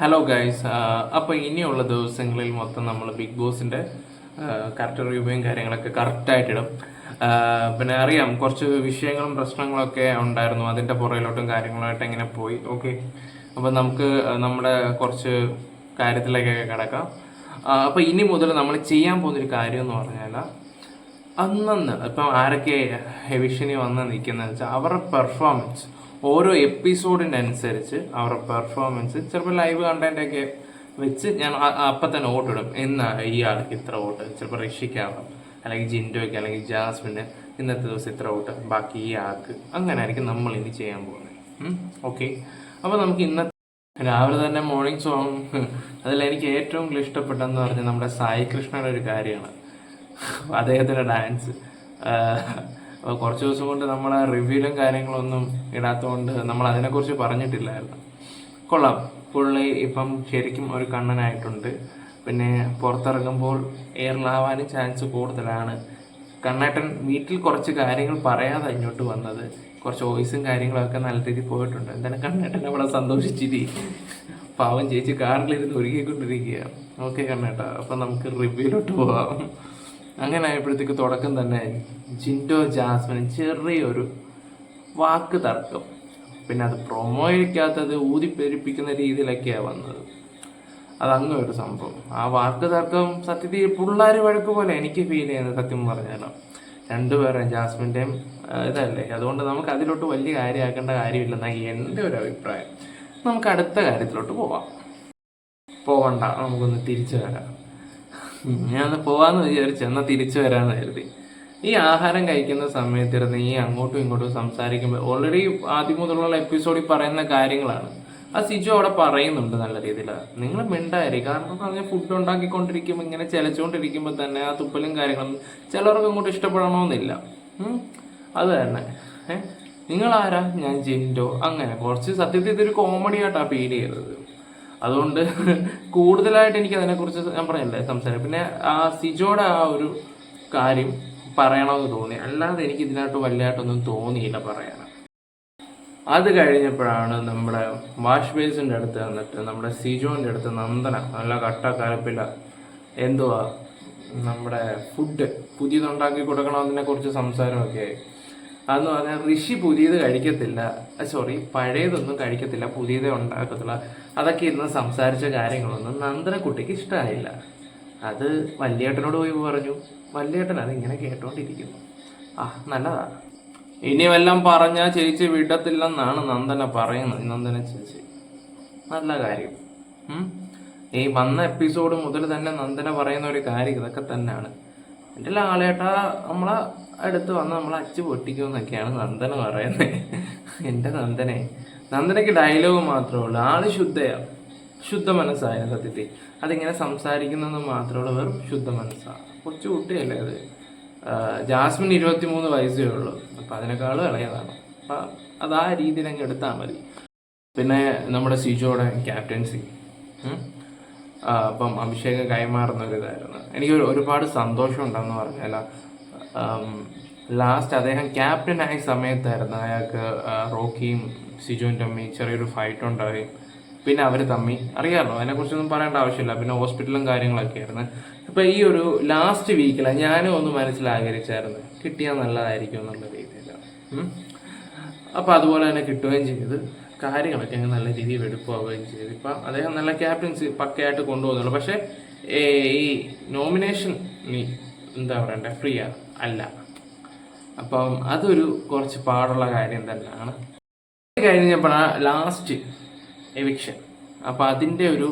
Hello guys അപ്പോൾ ഇനിയുള്ള ദിവസങ്ങളിൽ മൊത്തം നമ്മൾ ബിഗ് ബോസിന്റെ കറക്റ്റ് റിവ്യൂയും കാര്യങ്ങളൊക്കെ കറക്റ്റായിട്ടിടും പിന്നെ അറിയാം കുറച്ച് വിഷയങ്ങളും പ്രശ്നങ്ങളൊക്കെ ഉണ്ടായിരുന്നു. അതിന്റെ പുറകിലോട്ടും കാര്യങ്ങളായിട്ട് എങ്ങനെ പോയി. ഓക്കെ അപ്പോൾ നമുക്ക് നമ്മുടെ കുറച്ച് കാര്യത്തിലേക്കൊക്കെ കിടക്കാം. അപ്പോൾ ഇനി മുതൽ നമ്മൾ ചെയ്യാൻ പോകുന്നൊരു കാര്യം എന്ന് പറഞ്ഞാൽ അന്നന്ന് ഇപ്പം ആരൊക്കെ എവിഷനി വന്ന് നിൽക്കുന്നത് വെച്ചാൽ അവരുടെ പെർഫോമൻസ് ഓരോ എപ്പിസോഡിനനുസരിച്ച് അവരുടെ പെർഫോമൻസ് ചിലപ്പോൾ ലൈവ് കണ്ടന്റൊക്കെ വെച്ച് ഞാൻ അപ്പം തന്നെ വോട്ടിടും എന്നാ ഈ ആൾക്ക് ഇത്ര വോട്ട്? ചിലപ്പോൾ ഋഷിക്കാവാം അല്ലെങ്കിൽ ജിൻഡോയ്ക്ക് അല്ലെങ്കിൽ ജാസ്മിന് ഇന്നത്തെ ദിവസം ഇത്ര വോട്ട്? ബാക്കി ഈ ആൾക്ക് അങ്ങനെ ആയിരിക്കും നമ്മൾ ഇനി ചെയ്യാൻ പോകുന്നത്. ഓക്കെ അപ്പോൾ നമുക്ക് ഇന്നത്തെ രാവിലെ തന്നെ മോർണിംഗ് സോങ് അതിൽ എനിക്ക് ഏറ്റവും കൂടുതൽ ഇഷ്ടപ്പെട്ടെന്ന് പറഞ്ഞാൽ നമ്മുടെ സായി കൃഷ്ണയുടെ ഒരു കാര്യമാണ്. അദ്ദേഹത്തിന്റെ ഡാൻസ് കുറച്ച് ദിവസം കൊണ്ട് നമ്മൾ റിവ്യൂലും കാര്യങ്ങളൊന്നും ഇടാത്തതുകൊണ്ട് നമ്മൾ അതിനെക്കുറിച്ച് പറഞ്ഞിട്ടില്ലായിരുന്നു. കൊള്ളാം. പുള്ളി ഇപ്പം ശരിക്കും ഒരു കണ്ണനായിട്ടുണ്ട്. പിന്നെ പുറത്തിറങ്ങുമ്പോൾ എയറിലാവാനും ചാൻസ് കൂടുതലാണ്. കണ്ണേട്ടൻ വീട്ടിൽ കുറച്ച് കാര്യങ്ങൾ പറയാതെ ഇങ്ങോട്ട് വന്നത്. കുറച്ച് വോയിസും കാര്യങ്ങളൊക്കെ നല്ല രീതിയിൽ പോയിട്ടുണ്ട്. എന്തായാലും കണ്ണേട്ടൻ അവിടെ സന്തോഷിച്ചിരി. പാവം ചേച്ചി കാറിലിരുന്ന് ഒരുക്കിക്കൊണ്ടിരിക്കുക ഓക്കെ കണ്ണേട്ട അപ്പം നമുക്ക് റിവ്യൂലോട്ട് പോവാം. അങ്ങനെ ആയപ്പോഴത്തേക്ക് തുടക്കം തന്നെ ജിൻഡോ ജാസ്മിന് ചെറിയൊരു വാക്ക് തർക്കം. പിന്നെ അത് പ്രൊമോയിക്കാത്തത് ഊതിപ്പെരിപ്പിക്കുന്ന രീതിയിലൊക്കെയാണ് വന്നത്. അതങ്ങ് ഒരു സംഭവം. ആ വാക്ക് തർക്കം സത്യത്തിൽ പിള്ളേർ വഴക്ക് പോലെ എനിക്ക് ഫീൽ ചെയ്യുന്നത് സത്യം പറഞ്ഞാലോ. രണ്ടുപേരും ജാസ്മിന്റെയും ഇതല്ലേ. അതുകൊണ്ട് നമുക്ക് അതിലോട്ട് വലിയ കാര്യമാക്കേണ്ട കാര്യമില്ലെന്നാണ് എന്റെ ഒരു അഭിപ്രായം. നമുക്ക് അടുത്ത കാര്യത്തിലോട്ട് പോവാം. പോകണ്ട നമുക്കൊന്ന് തിരിച്ചു വരാം. ഞാൻ പോവാന്ന് വിചാരിച്ചു. എന്നാൽ തിരിച്ചു വരാന്ന് കരുതി. ഈ ആഹാരം കഴിക്കുന്ന സമയത്തിരുന്ന് ഈ അങ്ങോട്ടും ഇങ്ങോട്ടും സംസാരിക്കുമ്പോൾ ഓൾറെഡി ആദ്യം മുതലുള്ള എപ്പിസോഡിൽ പറയുന്ന കാര്യങ്ങളാണ്. ആ സിജു അവിടെ പറയുന്നുണ്ട് നല്ല രീതിയിൽ നിങ്ങൾ മിണ്ടായി കാരണം എന്ന് പറഞ്ഞാൽ ഫുഡ് ഉണ്ടാക്കിക്കൊണ്ടിരിക്കുമ്പോൾ ഇങ്ങനെ ചിലച്ചുകൊണ്ടിരിക്കുമ്പോൾ തന്നെ ആ തുപ്പലും കാര്യങ്ങളും ചിലർക്ക് അങ്ങോട്ട് ഇഷ്ടപ്പെടണമെന്നില്ല അത് തന്നെ. നിങ്ങൾ ആരാ ഞാൻ ജിൻഡോ. അങ്ങനെ കുറച്ച് സത്യത്തിൽ ഇതൊരു കോമഡി ആയിട്ടാണ് ഫീൽ ചെയ്തത്. അതുകൊണ്ട് കൂടുതലായിട്ട് എനിക്ക് അതിനെക്കുറിച്ച് ഞാൻ പറഞ്ഞില്ലേ സംസാരം. പിന്നെ ആ സിജോയുടെ ആ ഒരു കാര്യം പറയണമെന്ന് തോന്നി. അല്ലാതെ എനിക്ക് ഇതിനായിട്ട് വലുതായിട്ടൊന്നും തോന്നിയില്ല പറയാൻ. അത് കഴിഞ്ഞപ്പോഴാണ് നമ്മുടെ വാഷ് ബേസിന്റെ അടുത്ത് വന്നിട്ട് നമ്മുടെ സിജോന്റെ അടുത്ത് നന്ദന നല്ല കട്ട കലപ്പില എന്തുവാ നമ്മുടെ ഫുഡ് പുതിയതുണ്ടാക്കി കൊടുക്കണമെന്നതിനെ കുറിച്ച് സംസാരമൊക്കെ ആയി. അതെന്ന് പറഞ്ഞാൽ ഋഷി പുതിയത് കഴിക്കത്തില്ല. സോറി പഴയതൊന്നും കഴിക്കത്തില്ല പുതിയതേ ഉണ്ടാക്കത്തില്ല അതൊക്കെ ഇരുന്ന് സംസാരിച്ച കാര്യങ്ങളൊന്നും നന്ദനക്കുട്ടിക്ക് ഇഷ്ടമായില്ല അത് വല്യേട്ടനോട് പോയി പറഞ്ഞു. വല്യേട്ടൻ അത് ഇങ്ങനെ കേട്ടോണ്ടിരിക്കുന്നു. ആ നല്ലതാ. ഇനി പറഞ്ഞാൽ ചേച്ചി വിടത്തില്ലെന്നാണ് നന്ദന പറയുന്നത് നന്ദന ചേച്ചി. നല്ല കാര്യം. ഈ വന്ന എപ്പിസോഡ് മുതൽ തന്നെ നന്ദന പറയുന്ന ഒരു കാര്യം ഇതൊക്കെ തന്നെയാണ്. എന്റെ ലാളേട്ട നമ്മളെ അടുത്ത് വന്ന് നമ്മളെ അച്ചു പൊട്ടിക്കുമെന്നൊക്കെയാണ് നന്ദന പറയുന്നത് എന്റെ നന്ദനെ. നന്ദനയ്ക്ക് ഡയലോഗ് മാത്രമേ ഉള്ളൂ. ആൾ ശുദ്ധയാ. ശുദ്ധ മനസ്സായ സത്യത്തിൽ. അതിങ്ങനെ സംസാരിക്കുന്നത് ഉള്ളൂ. വെറും ശുദ്ധ മനസ്സാണ് കൊച്ചു കുട്ടിയല്ലേ അത്. ജാസ്മിൻ ഇരുപത്തി മൂന്ന് വയസ്സേ ഉള്ളൂ. അപ്പം അതിനേക്കാളും ഇളയതാണ്. അപ്പം അത് ആ രീതിയിൽ അങ്ങ് എടുത്താൽ മതി. പിന്നെ നമ്മുടെ സിജോടെ ക്യാപ്റ്റൻസി. അപ്പം അഭിഷേകം കൈമാറുന്ന ഒരു ഇതായിരുന്നു എനിക്ക് ഒരുപാട് സന്തോഷം ഉണ്ടെന്ന് പറഞ്ഞാൽ ലാസ്റ്റ് അദ്ദേഹം ക്യാപ്റ്റൻ ആയ സമയത്തായിരുന്നു അയാൾക്ക് റോക്കിയും സിജുവും തമ്മി ചെറിയൊരു ഫൈറ്റ് ഉണ്ടായി. പിന്നെ അവർ തമ്മി. അറിയാമല്ലോ അതിനെക്കുറിച്ചൊന്നും പറയേണ്ട ആവശ്യമില്ല. പിന്നെ ഹോസ്പിറ്റലും കാര്യങ്ങളൊക്കെ ആയിരുന്നു. അപ്പോൾ ഈ ഒരു ലാസ്റ്റ് വീക്കിൽ ഞാനും ഒന്ന് മനസ്സിലാഗ്രഹിച്ചായിരുന്നു കിട്ടിയാൽ നല്ലതായിരിക്കും എന്നുള്ള രീതിയിൽ അപ്പോൾ അതുപോലെ തന്നെ കിട്ടുകയും ചെയ്ത്. കാര്യങ്ങളൊക്കെ അങ്ങ് നല്ല രീതിയിൽ വെടുപ്പാവുകയും ചെയ്തു. ഇപ്പം അദ്ദേഹം നല്ല ക്യാപ്റ്റൻസി പക്കയായിട്ട് കൊണ്ടുപോകുന്നുള്ളൂ. പക്ഷേ ഈ നോമിനേഷൻ എന്താ പറയണ്ടേ ഫ്രീ അല്ല. അപ്പം അതൊരു കുറച്ച് പാടുള്ള കാര്യം തന്നെയാണ്. കഴിഞ്ഞപ്പോഴാണ് ലാസ്റ്റ് എവിക്ഷൻ അപ്പോൾ അതിന്റെ ഒരു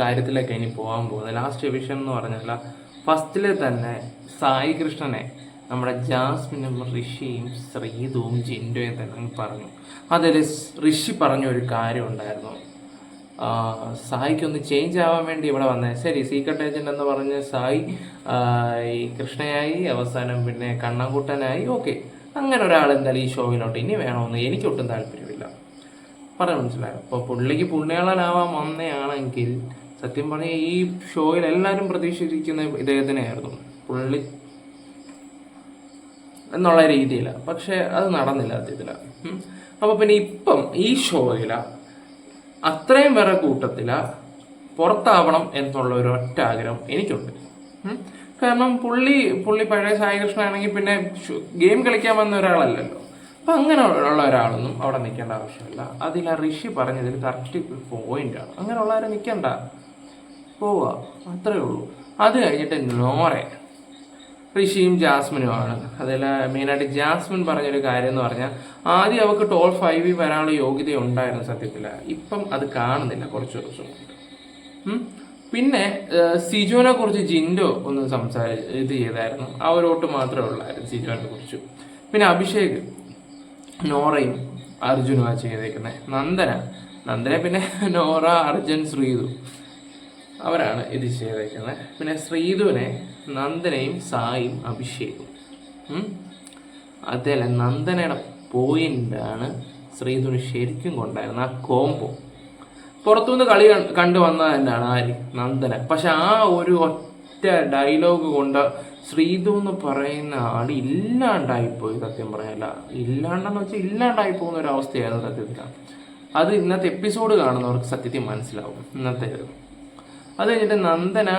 കാര്യത്തിലൊക്കെ ഇനി പോകാൻ പോകുന്നത് ലാസ്റ്റ് എവിക്ഷൻ എന്ന് പറഞ്ഞാൽ ഫസ്റ്റിലെ തന്നെ സായി കൃഷ്ണനെ നമ്മുടെ ജാസ്മിനും ഋഷിയും ശ്രീതുവും ജിൻഡോയും തന്നെ പറഞ്ഞു. അതിൽ ഋഷി പറഞ്ഞ ഒരു കാര്യം ഉണ്ടായിരുന്നു. സായിക്കൊന്ന് ചേഞ്ച് ആവാൻ വേണ്ടി ഇവിടെ വന്നേ. ശരി സീക്രട്ട് ഏജന്റ് എന്ന് പറഞ്ഞ് സായി ഈ കൃഷ്ണയായി അവസാനം പിന്നെ കണ്ണൻകുട്ടനായി ഓക്കെ അങ്ങനെ ഒരാൾ എന്തായാലും ഈ ഷോയിലോട്ട് ഇനി വേണമെന്ന് എനിക്കൊട്ടും താല്പര്യമില്ല. പറയാൻ മനസ്സിലായോ? അപ്പോൾ പുള്ളിക്ക് പുണ്യാളനാവാൻ വന്നയാണെങ്കിൽ സത്യം പറഞ്ഞാൽ ഈ ഷോയിൽ എല്ലാവരും പ്രതീക്ഷിച്ചിരിക്കുന്ന ഇദ്ദേഹത്തിനെയായിരുന്നു. പുള്ളി എന്നുള്ള രീതിയിൽ പക്ഷെ അത് നടന്നില്ല അദ്ദേഹത്തിന് അപ്പോൾ പിന്നെ ഇപ്പം ഈ ഷോയില അത്രയും വേറെ കൂട്ടത്തിൽ പുറത്താവണം എന്നുള്ള ഒരു ഒറ്റ ആഗ്രഹം എനിക്കുണ്ട്. കാരണം പുള്ളി പുള്ളി പഴയ സായികൃഷ്ണ ആണെങ്കിൽ പിന്നെ ഗെയിം കളിക്കാൻ വന്ന ഒരാളല്ലല്ലോ. അപ്പം അങ്ങനെ ഉള്ള ഒരാളൊന്നും അവിടെ നിൽക്കേണ്ട ആവശ്യമില്ല. അതിൽ ആ ഋഷി പറഞ്ഞതിൽ കറക്റ്റ് പോയിന്റാണ് അങ്ങനെയുള്ള ആരും നിൽക്കണ്ട. പോവുക അത്രേ ഉള്ളൂ. അത് കഴിഞ്ഞിട്ട് നോറെ ഋഷിയും ജാസ്മിനുമാണ് അതിൽ മെയിനായിട്ട് ജാസ്മിൻ പറഞ്ഞൊരു കാര്യം എന്ന് പറഞ്ഞാൽ ആദ്യം അവൾക്ക് ടോൾ ഫൈവിൽ വരാനുള്ള യോഗ്യത ഉണ്ടായിരുന്നു സത്യത്തിൽ ഇപ്പം അത് കാണുന്നില്ല കുറച്ച് ദിവസം പിന്നെ സിജോനെ കുറിച്ച് ജിൻഡോ ഒന്ന് സംസാരി ഇത് ചെയ്തായിരുന്നു. ആ മാത്രമേ ഉള്ളായിരുന്നു സിജോനെ കുറിച്ച്. പിന്നെ അഭിഷേക് നോറയും അർജുനുമാണ് ചെയ്തേക്കുന്നത് നന്ദന. നന്ദന പിന്നെ നോറ അർജുൻ ശ്രീതു അവരാണ് ഇത് ചെയ്തേക്കുന്നത് പിന്നെ ശ്രീതുവിനെ നന്ദനയും സായും അഭിഷേകും. അതല്ല നന്ദനയുടെ പോയിന്റാണ് ശ്രീധുവിന് ശരിക്കും കൊണ്ടായിരുന്നു ആ കോംബോ പുറത്തുനിന്ന് കളി കണ്ട് വന്നത് തന്നെയാണ് ആര് നന്ദന. പക്ഷെ ആ ഒരു ഒറ്റ ഡയലോഗ് കൊണ്ട് ശ്രീധു എന്ന് പറയുന്ന ആൾ ഇല്ലാണ്ടായിപ്പോയി സത്യം പറയല്ല ഇല്ലാണ്ടെന്ന് വെച്ചാൽ ഇല്ലാണ്ടായി പോകുന്ന ഒരു അവസ്ഥയായിരുന്നു സത്യത്തിൽ അത് ഇന്നത്തെ എപ്പിസോഡ് കാണുന്നവർക്ക് സത്യത്തിൽ മനസ്സിലാവും. ഇന്നത്തെ. അത് കഴിഞ്ഞിട്ട് നന്ദന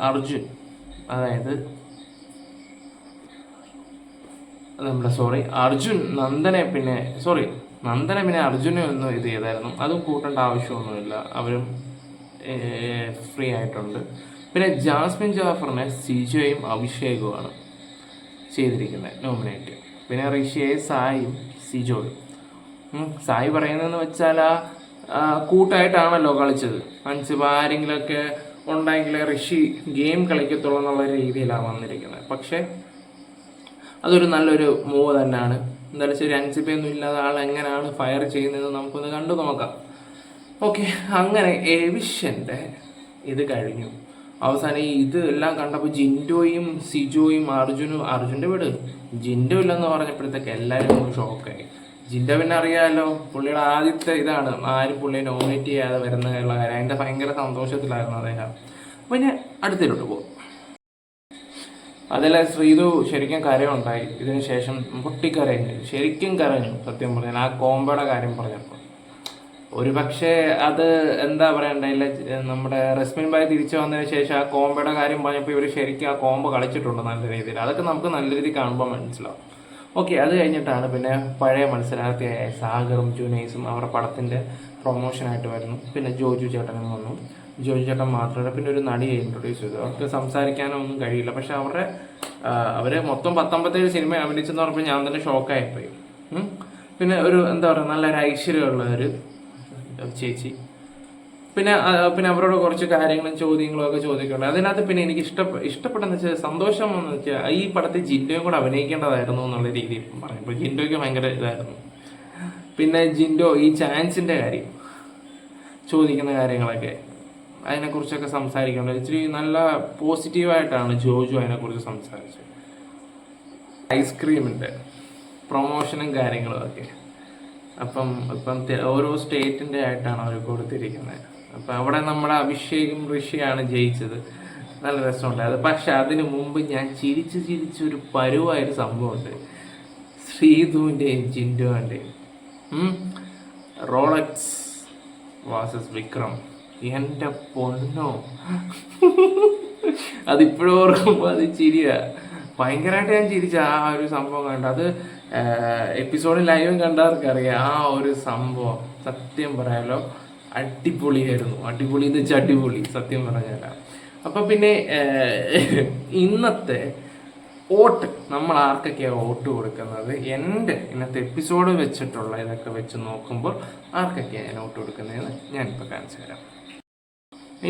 അർജുൻ. അതായത് നമ്മുടെ സോറി അർജുൻ നന്ദനെ പിന്നെ സോറി നന്ദനെ പിന്നെ അർജുനെ ഒന്നും ഇത് ചെയ്തായിരുന്നു. അതും കൂട്ടേണ്ട ആവശ്യമൊന്നുമില്ല. അവരും ഫ്രീ ആയിട്ടുണ്ട്. പിന്നെ ജാസ്മിൻ ജാഫറിനെ സിജോയും അഭിഷേകുമാണ് ചെയ്തിരിക്കുന്നത് നോമിനേറ്റ് പിന്നെ ഋഷിയെ സായും സിജോയും. സായി പറയുന്നതെന്ന് വെച്ചാൽ ആ കൂട്ടായിട്ടാണല്ലോ കളിച്ചത്. മനസ്സിപ്പോൾ ആരെങ്കിലുമൊക്കെ ഉണ്ടെങ്കിൽ ഋഷി ഗെയിം കളിക്കത്തുള്ളൂ എന്നുള്ള രീതിയിലാണ് വന്നിരിക്കുന്നത്. പക്ഷേ അതൊരു നല്ലൊരു മൂവ് തന്നെയാണ്. എന്തായാലും ശരി ഒന്നും ഇല്ലാതെ ആൾ എങ്ങനെയാണ് ഫയർ ചെയ്യുന്നത് നമുക്കൊന്ന് കണ്ടു നോക്കാം. ഓക്കെ അങ്ങനെ ഏവിഷ്യന്റെ ഇത് കഴിഞ്ഞു. അവസാനം ഈ ഇത് എല്ലാം കണ്ടപ്പോൾ ജിൻഡോയും സിജോയും അർജുനും അർജുന്റെ വീട് ജിൻഡോ ഇല്ലെന്ന് പറഞ്ഞപ്പോഴത്തേക്ക് എല്ലാവരും ഷോക്കായി ജിൻഡോ പിന്നെ അറിയാമല്ലോ പുള്ളിയുടെ ആദ്യത്തെ ഇതാണ്. ആരും പുള്ളിയെ നോമിനേറ്റ് ചെയ്യാതെ വരുന്ന ഉള്ള കാര്യം. അതിന്റെ ഭയങ്കര സന്തോഷത്തിലായിരുന്നു അദ്ദേഹം. ഞാൻ അടുത്തിലോട്ട് പോകും അതല്ല ശ്രീതു ശരിക്കും കരയുണ്ടായി. ഇതിന് ശേഷം പൊട്ടിക്കരയുന്നു ശരിക്കും കരഞ്ഞു സത്യം പറഞ്ഞാൽ. ആ കോമ്പയുടെ കാര്യം പറഞ്ഞപ്പോൾ ഒരു പക്ഷേ അത് എന്താ പറയണ്ടല്ല നമ്മുടെ റസ്മിൻ ബായ് തിരിച്ചു വന്നതിന് ശേഷം ആ കോമ്പയുടെ കാര്യം പറഞ്ഞപ്പോൾ ഇവർ ശരിക്കും ആ കോമ്പ് കളിച്ചിട്ടുണ്ട് നല്ല രീതിയിൽ. അതൊക്കെ നമുക്ക് നല്ല രീതിയിൽ കാണുമ്പോൾ മനസ്സിലാവും. ഓക്കെ അത് കഴിഞ്ഞിട്ടാണ് പിന്നെ പഴയ മത്സരാർത്ഥിയായ സാഗറും ജുനൈസും അവരുടെ പടത്തിന്റെ പ്രൊമോഷനായിട്ട് വരുന്നു. പിന്നെ ജോജു ചേട്ടനും വന്നു. ജോജു ചേട്ടൻ മാത്രമല്ല പിന്നെ ഒരു നടിയെ ഇൻട്രൊഡ്യൂസ് ചെയ്തു. അവർക്ക് സംസാരിക്കാനോ ഒന്നും കഴിയില്ല. പക്ഷെ അവരുടെ അവർ മൊത്തം പത്തൊമ്പത്തേഴ് സിനിമ അഭിനയിച്ചെന്ന് പറഞ്ഞപ്പോൾ ഞാൻ തന്നെ ഷോക്കായിപ്പോയി പിന്നെ ഒരു എന്താ പറയുക നല്ലൊരു ഐശ്വര്യമുള്ള ഒരു ചേച്ചി. പിന്നെ പിന്നെ അവരോട് കുറച്ച് കാര്യങ്ങളും ചോദ്യങ്ങളും ഒക്കെ ചോദിക്കുന്നുണ്ട് അതിനകത്ത് പിന്നെ എനിക്ക് ഇഷ്ട ഇഷ്ടപ്പെട്ടെന്ന് വെച്ചാൽ സന്തോഷം എന്ന് വെച്ചാൽ ഈ പടത്തിൽ ജിൻഡോയും കൂടെ അഭിനയിക്കേണ്ടതായിരുന്നു എന്നുള്ള രീതിയിൽ പറഞ്ഞപ്പോൾ ജിൻഡോയ്ക്ക് ഭയങ്കര ഇതായിരുന്നു. പിന്നെ ജിൻഡോ ഈ ചാൻസിന്റെ കാര്യം ചോദിക്കുന്ന കാര്യങ്ങളൊക്കെ അതിനെക്കുറിച്ചൊക്കെ സംസാരിക്കേണ്ടത് ഇച്ചിരി നല്ല പോസിറ്റീവായിട്ടാണ് ജോജു അതിനെക്കുറിച്ച് സംസാരിച്ചത്. ഐസ്ക്രീമിന്റെ പ്രൊമോഷനും കാര്യങ്ങളും ഒക്കെ. അപ്പം ഇപ്പം ഓരോ സ്റ്റേറ്റിന്റെ ആയിട്ടാണ് അവർ കൊടുത്തിരിക്കുന്നത്. അപ്പം അവിടെ നമ്മുടെ അഭിഷേകും ഋഷിയാണ് ജയിച്ചത്. നല്ല രസമുണ്ടായത് പക്ഷെ അതിനു മുമ്പ് ഞാൻ ചിരിച്ച് ചിരിച്ചൊരു പരുവായൊരു സംഭവമുണ്ട്. ശ്രീധുവിന്റെയും ജിൻഡുവിന്റെയും റോളക്സ് വാസസ് വിക്രം എന്റെ പൊന്നോ. അതിപ്പോഴും ഓർക്കുമ്പോൾ അത് ചിരിയ. ഭയങ്കരമായിട്ട് ഞാൻ ചിരിച്ച ആ ഒരു സംഭവം കണ്ട. അത് എപ്പിസോഡിൽ ലൈവും കണ്ടവർക്കറിയാം. ആ ഒരു സംഭവം സത്യം പറയാലോ. അടിപൊളിയായിരുന്നു. അടിപൊളി എന്ന് വെച്ചാൽ അടിപൊളി സത്യം പറഞ്ഞാൽ അപ്പൊ പിന്നെ ഇന്നത്തെ വോട്ട് നമ്മൾ ആർക്കൊക്കെയാണ് വോട്ട് കൊടുക്കുന്നത്? എന്റെ ഇന്നത്തെ എപ്പിസോഡ് വെച്ചിട്ടുള്ള ഇതൊക്കെ വെച്ച് നോക്കുമ്പോൾ ആർക്കൊക്കെയാണ് ഞാൻ വോട്ട് കൊടുക്കുന്നതെന്ന് ഞാനിപ്പോൾ കാണിച്ചു തരാം.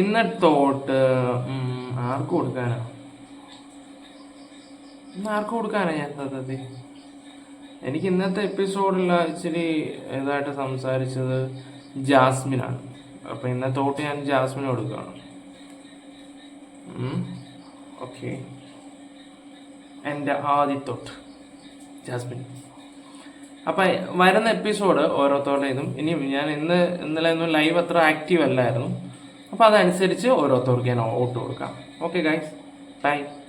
ഇന്നത്തെ വോട്ട് ആർക്ക് കൊടുക്കാനാ? ഇന്ന് ആർക്ക് കൊടുക്കാനാ ഞാൻ സത്യത്തിൽ എനിക്ക് ഇന്നത്തെ എപ്പിസോഡിൽ ഇച്ചിരി ഇതായിട്ട് സംസാരിച്ചത് ജാസ്മിനാണ്. അപ്പോൾ ഇന്നത്തെ തോട്ട് ഞാൻ ജാസ്മിന് കൊടുക്കുകയാണ്. ഓക്കെ. എന്റെ ആദ്യത്തോട്ട്. ജാസ്മിൻ. അപ്പം വരുന്ന എപ്പിസോഡ് ഓരോരുത്തരുടേതും. ഇനി ഞാൻ ഇന്ന് ഇന്നലെ ഒന്നും ലൈവ് അത്ര ആക്റ്റീവ് അല്ലായിരുന്നു. അപ്പോൾ അതനുസരിച്ച് ഓരോരുത്തർക്ക് ഞാൻ ഓട്ട് കൊടുക്കാം. Okay guys bye